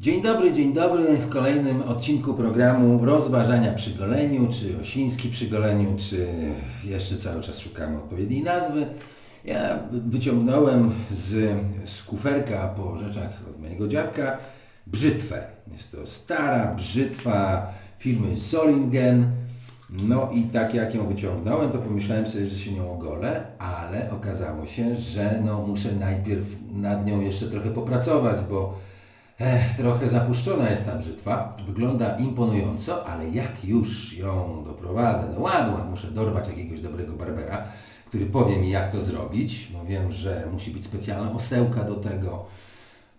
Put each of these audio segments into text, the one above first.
Dzień dobry, dzień dobry w kolejnym odcinku programu Rozważania przy goleniu, czy Osiński przy goleniu, czy jeszcze cały czas szukamy odpowiedniej nazwy. Ja wyciągnąłem z, z kuferka po rzeczach od mojego dziadka brzytwę. Jest to stara brzytwa firmy Solingen. No i tak jak ją wyciągnąłem, to pomyślałem sobie, że się nią ogolę, ale okazało się, że no muszę najpierw nad nią jeszcze trochę popracować, bo Ech, trochę zapuszczona jest ta brzytwa. Wygląda imponująco, ale jak już ją doprowadzę do ładu, a muszę dorwać jakiegoś dobrego barbera, który powie mi, jak to zrobić. No wiem, że musi być specjalna osełka do tego.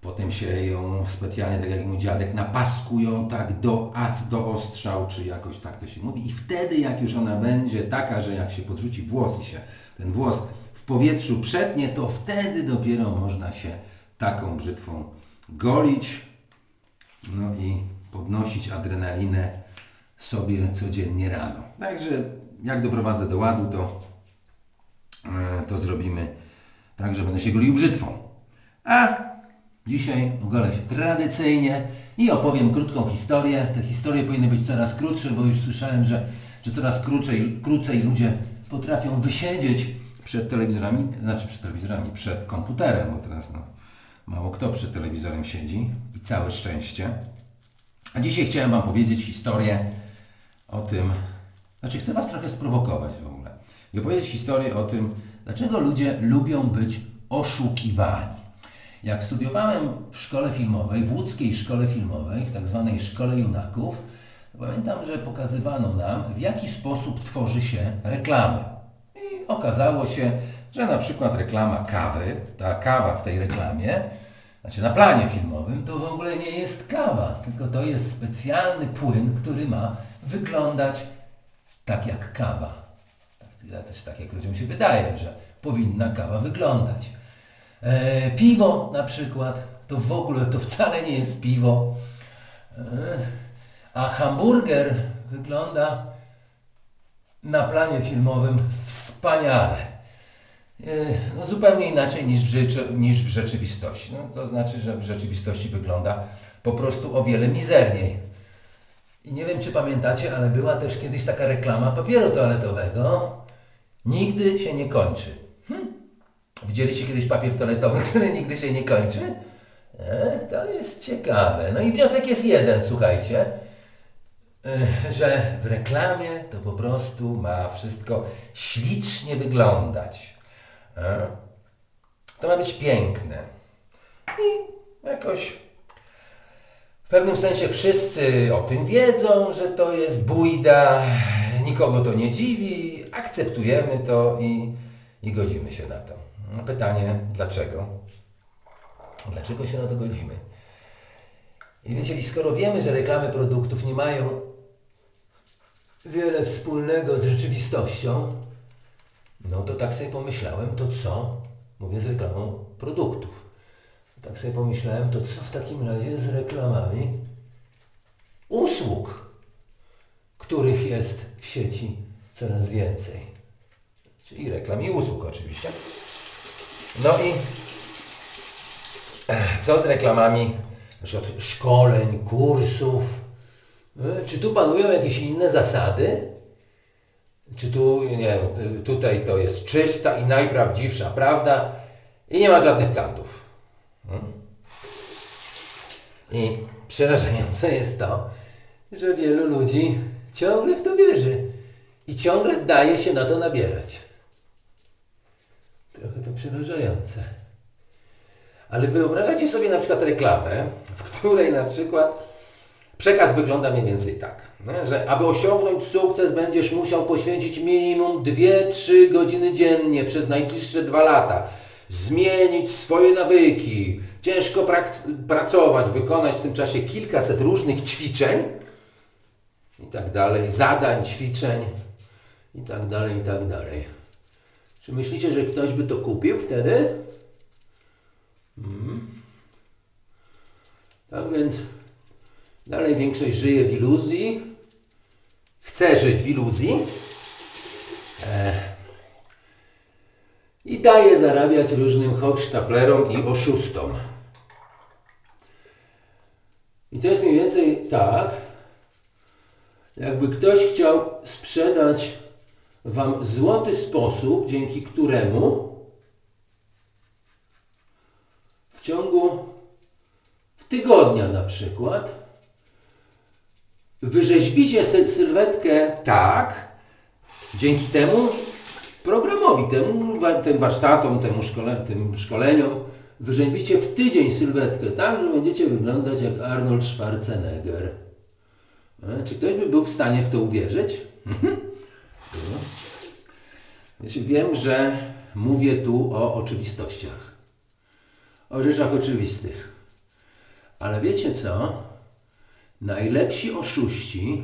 Potem się ją specjalnie, tak jak mój dziadek, na pasku ją tak do as, doostrzał, czy jakoś tak to się mówi. I wtedy, jak już ona będzie taka, że jak się podrzuci włos i się ten włos w powietrzu przetnie, to wtedy dopiero można się taką brzytwą golić, no i podnosić adrenalinę sobie codziennie rano. Także jak doprowadzę do ładu, to, e, to zrobimy tak, że będę się golił brzytwą. A dzisiaj ogolę się tradycyjnie i opowiem krótką historię. Te historie powinny być coraz krótsze, bo już słyszałem, że, że coraz krócej, krócej ludzie potrafią wysiedzieć przed telewizorami, znaczy przed telewizorami, przed komputerem, bo teraz no, Mało kto przed telewizorem siedzi i całe szczęście. A dzisiaj chciałem Wam powiedzieć historię o tym, znaczy chcę Was trochę sprowokować w ogóle i opowiedzieć historię o tym, dlaczego ludzie lubią być oszukiwani. Jak studiowałem w szkole filmowej, w łódzkiej szkole filmowej, w tak zwanej szkole junaków, pamiętam, że pokazywano nam, w jaki sposób tworzy się reklamy. I okazało się, że na przykład reklama kawy, ta kawa w tej reklamie, znaczy na planie filmowym, to w ogóle nie jest kawa, tylko to jest specjalny płyn, który ma wyglądać tak jak kawa. Też tak jak ludziom się wydaje, że powinna kawa wyglądać. E, piwo na przykład, to w ogóle to wcale nie jest piwo. E, a hamburger wygląda na planie filmowym wspaniale. E, No, zupełnie inaczej niż w, rzeczy, niż w rzeczywistości. No, to znaczy, że w rzeczywistości wygląda po prostu o wiele mizerniej. I nie wiem, czy pamiętacie, ale była też kiedyś taka reklama papieru toaletowego. Nigdy się nie kończy. Hm? Widzieliście kiedyś papier toaletowy, który nigdy się nie kończy? E, to jest ciekawe. No i wniosek jest jeden, słuchajcie y, że w reklamie to po prostu ma wszystko ślicznie wyglądać. E? To ma być piękne. I jakoś w pewnym sensie wszyscy o tym wiedzą, że to jest bójda, nikogo to nie dziwi, akceptujemy to i, i godzimy się na to. No pytanie, dlaczego? Dlaczego się na to godzimy? I wiecie, skoro wiemy, że reklamy produktów nie mają wiele wspólnego z rzeczywistością, no to tak sobie pomyślałem, to co? Mówię z reklamą produktów. Tak sobie pomyślałem, to co w takim razie z reklamami usług, których jest w sieci coraz więcej. Czyli reklam i usług oczywiście. No i eh, co z reklamami na przykład szkoleń, kursów? E, Czy tu panują jakieś inne zasady? Czy tu, nie wiem, tutaj to jest czysta i najprawdziwsza prawda i nie ma żadnych kantów. Hmm? I przerażające jest to, że wielu ludzi ciągle w to wierzy i ciągle daje się na to nabierać. Trochę to przerażające. Ale wyobrażacie sobie na przykład reklamę, w której na przykład przekaz wygląda mniej więcej tak, że aby osiągnąć sukces będziesz musiał poświęcić minimum 2-3 godziny dziennie przez najbliższe dwa lata. Zmienić swoje nawyki, ciężko pracować, wykonać w tym czasie kilkaset różnych ćwiczeń i tak dalej, zadań, ćwiczeń i tak dalej, i tak dalej. Czy myślicie, że ktoś by to kupił wtedy? Tak więc dalej większość żyje w iluzji, chce żyć w iluzji. I daje zarabiać różnym hochsztaplerom i oszustom. I to jest mniej więcej tak, jakby ktoś chciał sprzedać Wam złoty sposób, dzięki któremu w ciągu tygodnia na przykład wyrzeźbicie sy- sylwetkę tak, dzięki temu programowi, temu tym warsztatom, temu szkole, tym szkoleniom, wyrzeźbicie w tydzień sylwetkę tak, że będziecie wyglądać jak Arnold Schwarzenegger. E, Czy ktoś by był w stanie w to uwierzyć? Mhm. No. Wiem, że mówię tu o oczywistościach, o rzeczach oczywistych. Ale wiecie co? Najlepsi oszuści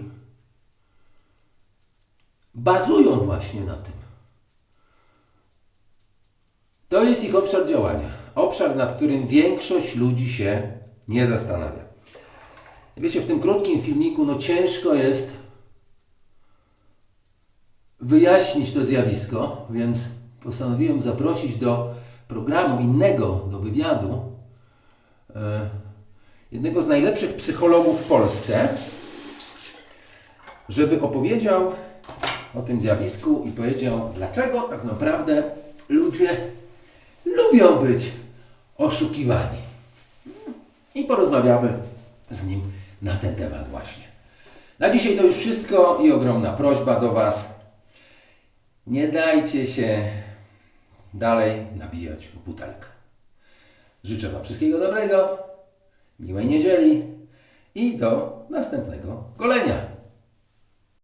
bazują właśnie na tym. To jest ich obszar działania. Obszar, nad którym większość ludzi się nie zastanawia. Wiecie, w tym krótkim filmiku no ciężko jest wyjaśnić to zjawisko, więc postanowiłem zaprosić do programu innego, do wywiadu, e, jednego z najlepszych psychologów w Polsce, żeby opowiedział o tym zjawisku i powiedział, dlaczego tak naprawdę ludzie lubią być oszukiwani. I porozmawiamy z nim na ten temat właśnie. Na dzisiaj to już wszystko i ogromna prośba do Was. Nie dajcie się dalej nabijać w butelkę. Życzę Wam wszystkiego dobrego, miłej niedzieli i do następnego golenia.